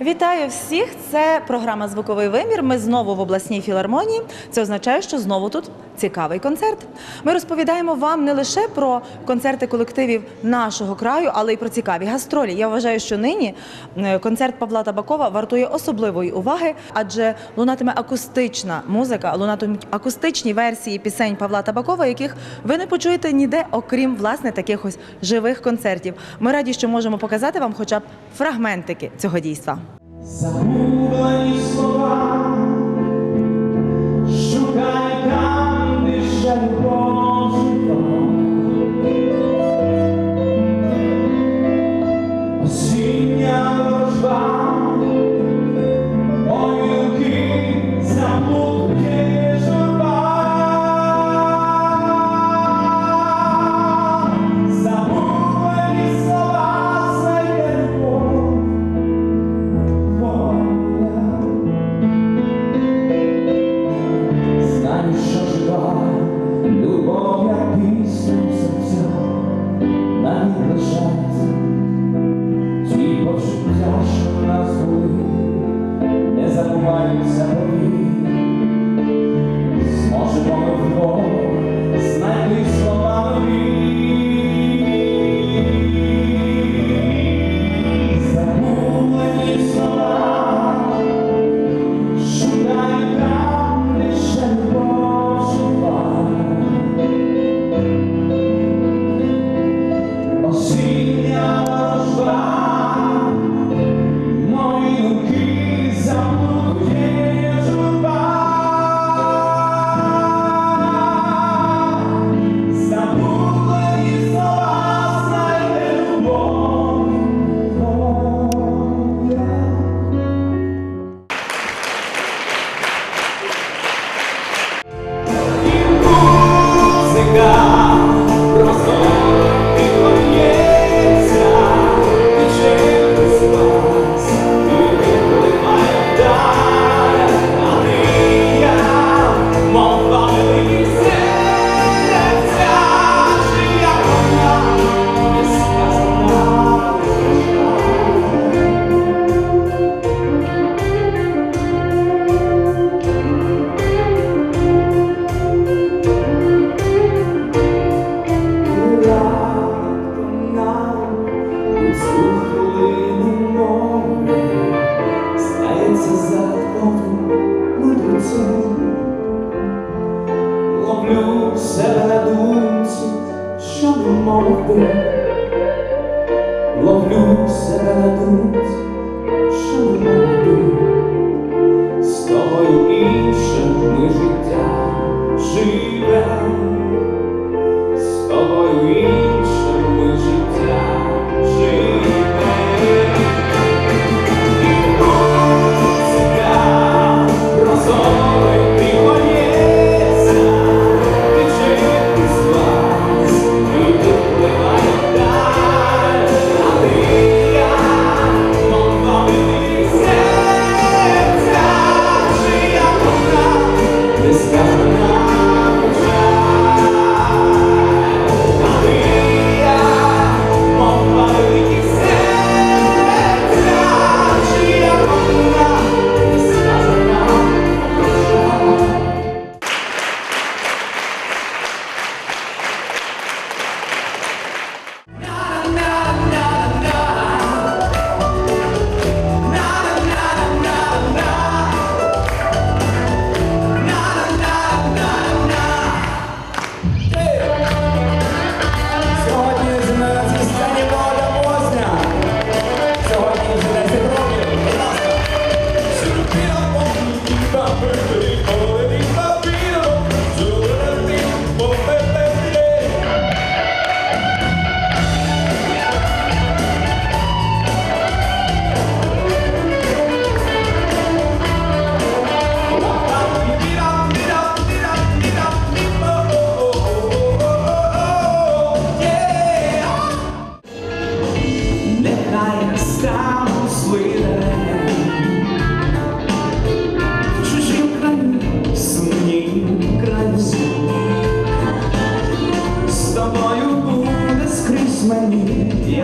Вітаю всіх! Це програма Звуковий вимір. Ми знову в обласній філармонії. Це означає, що знову тут цікавий концерт. Ми розповідаємо вам не лише про концерти колективів нашого краю, але й про цікаві гастролі. Я вважаю, що нині е, концерт Павла Табакова вартує особливої уваги, адже лунатиме акустична музика, лунатимуть акустичні версії пісень Павла Табакова, яких ви не почуєте ніде, окрім власне таких ось живих концертів. Ми раді, що можемо показати вам хоча б фрагментики цього дійства. Загублені слова, шукай там, де ще Знається законом мудрецем Ловлю себе на думці, що не мов би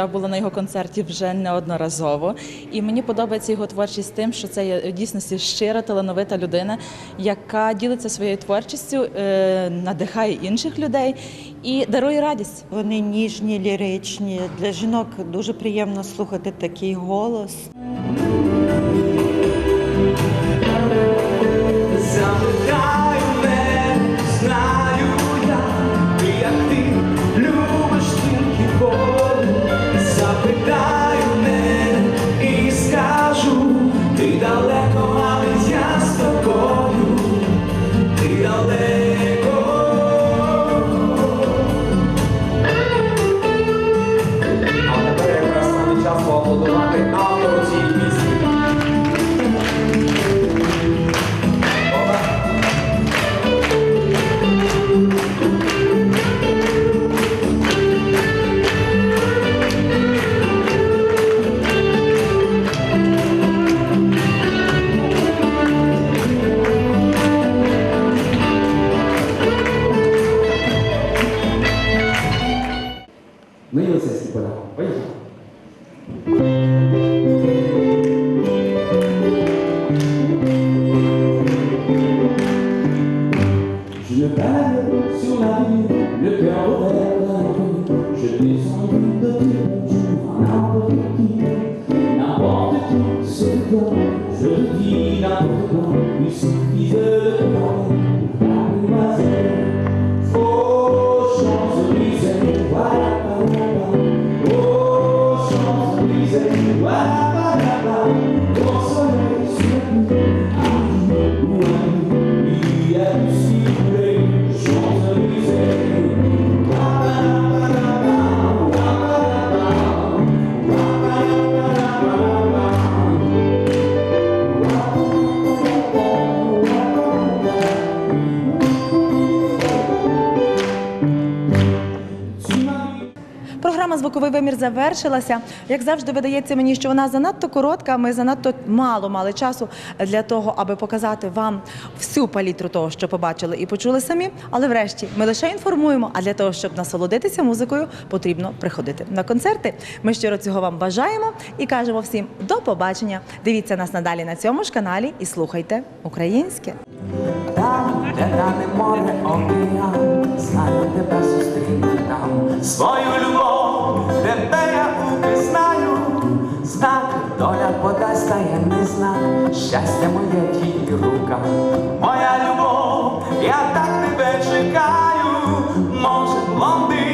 Я була на його концерті вже неодноразово, і мені подобається його творчість тим, що це є в дійсності щира, талановита людина, яка ділиться своєю творчістю, е, надихає інших людей і дарує радість. Вони ніжні, ліричні. Для жінок дуже приємно слухати такий голос. Запитай should be something that people Звуковий вимір завершилася. Як завжди, видається мені, що вона занадто коротка. Ми занадто мало мали часу для того, аби показати вам всю палітру того, що побачили і почули самі. Але врешті ми лише інформуємо. А для того, щоб насолодитися музикою, потрібно приходити на концерти. Ми щиро цього вам бажаємо і кажемо всім до побачення. Дивіться нас надалі на цьому ж каналі і слухайте українське. Свою любов, щастя моє тій рука. Моя любов, я так тебе чекаю, може блондинкою,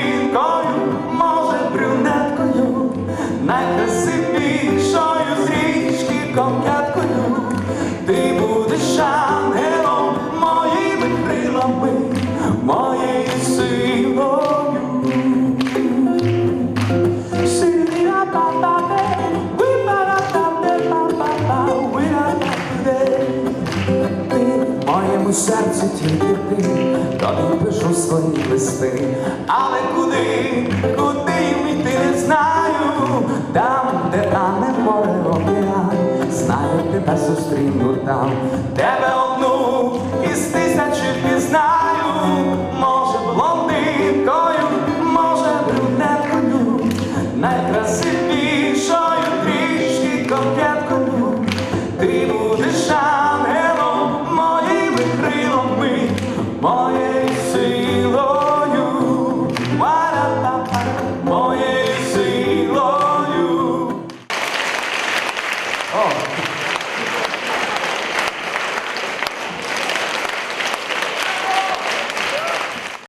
моєму серці тільки ти, тобі пишу свої листи. Але куди, куди йти не знаю, там, де тане море океан, знаю, тебе зустріну там, тебе одну із тисячі пізнаю,